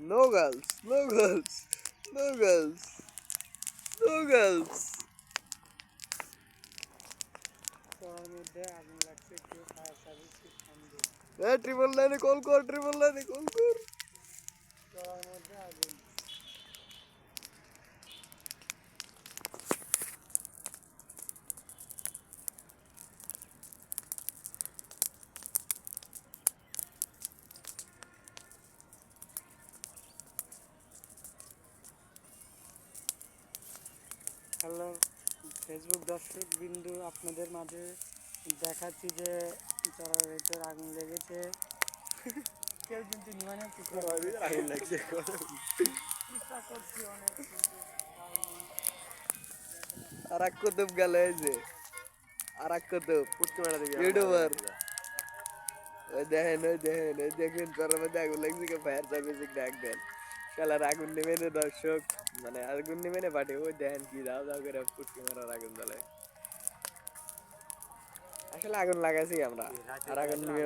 No girls, no girls, no girls, no girls. তোর মধ্যে আগুন লাগছে কেউ ফায়ার সার্ভিসকে ফোন দে হ্যাঁ ট্রিপল লাইনে কল কর ট্রিপল লাইনে কল কর হ্যালো ফেসবুক দর্শক বিন্দু আপনাদের মাঝে দেখাচ্ছি যে জেনারেটর আগুন লেগেছে। কেউ কিন্তু নিমানে আগুন লাগছে। আর এক কুতুব গেল এই যে। আর এক কুতুব ইউটিউবার। ওই দেখেন ওই দেখেন ওই দেখেন তোর মধ্যে আগুন লাগছে ফায়ার সার্ভিসে ডাক দেন। শালার আগুন নেমে নে দর্শক। মানে আগুন নেমে নে পাঠে ওই দেখেন কি দাও দাও করে পুটকি মারার আগুন জ্বলে। আসলে আগুন লাগাইছি আমরা, আর আগুন নিভে